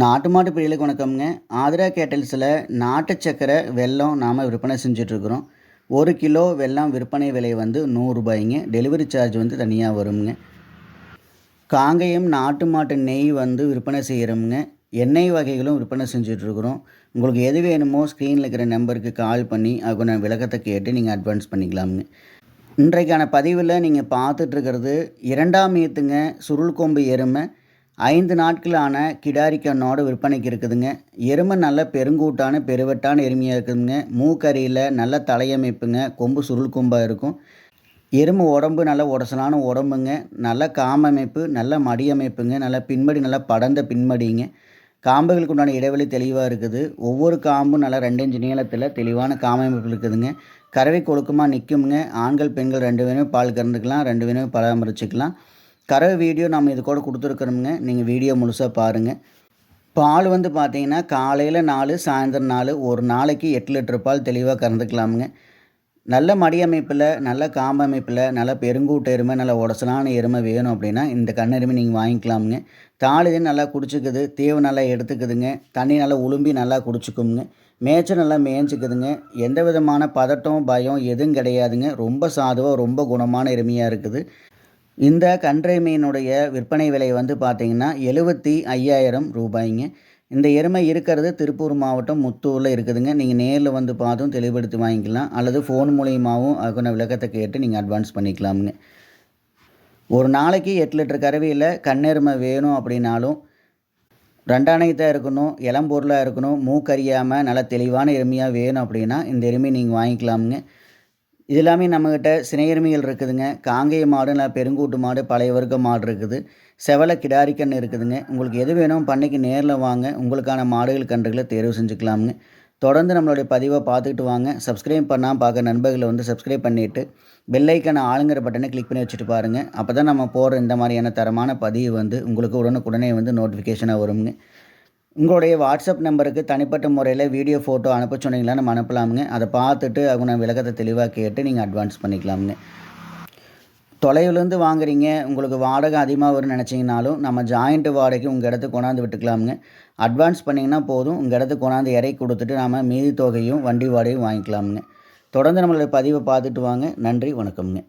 நாட்டு மாட்டு பிரியலுக்கு வணக்கம்ங்க. ஆதிரா கேட்டல்ஸில் நாட்டு சக்கரை வெல்லம் நாம் விற்பனை செஞ்சிட்ருக்குறோம். ஒரு கிலோ வெல்லம் விற்பனை விலை வந்து நூறுரூபாய்ங்க டெலிவரி சார்ஜ் வந்து தனியாக வருங்க காங்கேயம் நாட்டு மாட்டு நெய் வந்து விற்பனை செய்கிறோமுங்க எண்ணெய் வகைகளும் விற்பனை செஞ்சிட்ருக்குறோம். உங்களுக்கு எது வேணுமோ ஸ்க்ரீனில் இருக்கிற நம்பருக்கு கால் பண்ணி அதுக்கு விளக்கத்தை கேட்டு நீங்கள் அட்வான்ஸ் பண்ணிக்கலாமுங்க. இன்றைக்கான பதிவில் நீங்கள் பார்த்துட்ருக்கிறது இரண்டாம் ஏத்துங்க சுருள் கொம்பு எருமை ஐந்து நாட்களான கிடாரி கண்ணோட விற்பனைக்கு இருக்குதுங்க. எருமை நல்ல பெருங்கூட்டான பெருவட்டான எருமையாக இருக்குதுங்க. மூக்கறியில் நல்ல தலையமைப்புங்க. கொம்பு சுருள் கொம்பாக இருக்கும். எருமை உடம்பு நல்ல உடசலான உடம்புங்க. நல்ல காமமைப்பு நல்ல மடியமைப்புங்க. நல்ல பின்படி நல்லா படர்ந்த பின்மடிங்க. காம்புகளுக்கு உண்டான இடைவெளி தெளிவாக இருக்குது. ஒவ்வொரு காம்பும் நல்லா ரெண்டு இன்ச்சு நீளத்தில் தெளிவான காமமைப்பு இருக்குதுங்க. கறவை கொழுக்கமாக நிற்குங்க ஆண்கள் பெண்கள் ரெண்டு பேருமே பால் கறந்துக்கலாம். ரெண்டு பேருமே பராமரிச்சுக்கலாம். கறவை வீடியோ நம்ம இது கூட கொடுத்துருக்குறோமுங்க. நீங்கள் வீடியோ முழுசாக பாருங்கள் பால் வந்து பார்த்தீங்கன்னா காலையில் நாலு சாயந்தரம் நாலு ஒரு நாளைக்கு எட்டு லிட்டர் பால் தெளிவாக கறந்துக்கலாமுங்க. நல்ல மடி அமைப்பில் நல்ல காம்பு அமைப்பில் நல்ல பெருங்கூட்ட எருமை நல்ல உடசலான எருமை வேணும் அப்படின்னா இந்த கண்ணெருமை நீங்கள் வாங்கிக்கலாமுங்க. தாளுது நல்லா குடிச்சிக்குது தீவு நல்லா எடுத்துக்குதுங்க. தண்ணி நல்லா உளும்பி நல்லா குடிச்சிக்குங்க. மேய்ச்சல் நல்லா மேய்ஞ்சிக்குதுங்க. எந்த விதமான பதட்டம் பயம் எதுவும் கிடையாதுங்க. ரொம்ப சாதுவாக ரொம்ப குணமான எருமையாக இருக்குது. இந்த கன்றை மீனுடைய விற்பனை விலை வந்து பார்த்திங்கன்னா எழுபத்தி ஐயாயிரம் ரூபாய்ங்க. இந்த எருமை இருக்கிறது திருப்பூர் மாவட்டம் முத்தூரில் இருக்குதுங்க. நீங்கள் நேரில் வந்து பார்த்தும் தெளிவுபடுத்தி வாங்கிக்கலாம். அல்லது ஃபோன் மூலியமாகவும் அதுக்கான விளக்கத்தை கேட்டு நீங்கள் அட்வான்ஸ் பண்ணிக்கலாமுங்க. ஒரு நாளைக்கு எட்டு லிட்டர் கறவையில் கண்ணெருமை வேணும் அப்படின்னாலும் ரெண்டாணையத்தாக இருக்கணும் இளம்பொருளாக இருக்கணும் மூக்கறியாமல் நல்லா தெளிவான எருமையாக வேணும் அப்படின்னா இந்த எருமை நீங்கள் வாங்கிக்கலாமுங்க. இது எல்லாமே நம்மக்கிட்ட சினையருமைகள் இருக்குதுங்க. காங்கேய மாடு இல்லை பெருங்கூட்டு மாடு பழைய வர்க்க மாடு இருக்குது. செவலை கிடாரிக்கன்று இருக்குதுங்க. உங்களுக்கு எது வேணும் பண்ணைக்கு நேரில் வாங்க. உங்களுக்கான மாடுகள் கன்றுகளை தேர்வு செஞ்சுக்கலாமுங்க. தொடர்ந்து நம்மளுடைய பதிவை பார்த்துக்கிட்டு வாங்க. சப்ஸ்கிரைப் பண்ணால் பார்க்க நண்பர்களை வந்து சப்ஸ்கிரைப் பண்ணிவிட்டு பெல்லைக்கான ஆளுங்கிற பட்டனை கிளிக் பண்ணி வச்சுட்டு பாருங்கள் அப்போ தான் நம்ம போடுற இந்த மாதிரியான தரமான பதிவு வந்து உங்களுக்கு உடனுக்குடனே வந்து நோட்டிஃபிகேஷனாக வருங்க. உங்களுடைய வாட்ஸ்அப் நம்பருக்கு தனிப்பட்ட முறையில் வீடியோ ஃபோட்டோ அனுப்ப சொன்னீங்களா நம்ம அனுப்பலாமுங்க. அதை பார்த்துட்டு அவங்க விளக்கத்தை தெளிவாக கேட்டு நீங்கள் அட்வான்ஸ் பண்ணிக்கலாமுங்க. தொலைவிலேருந்து வாங்குறீங்க உங்களுக்கு வாடகை அதிகமாக வரும்னு நினச்சிங்கனாலும் நம்ம ஜாயிண்ட்டு வாடகைக்கு உங்கள் இடத்துக்கு கொண்டாந்து விட்டுக்கலாமுங்க. அட்வான்ஸ் பண்ணிங்கன்னா போதும் உங்கள் இடத்துக்கு கொண்டாந்து இறக்கி கொடுத்துட்டு நம்ம மீதி தொகையும் வண்டி வாடகையும் வாங்கிக்கலாமுங்க. தொடர்ந்து நம்மளுடைய பதிவை பார்த்துட்டு வாங்க. நன்றி வணக்கம்ங்க.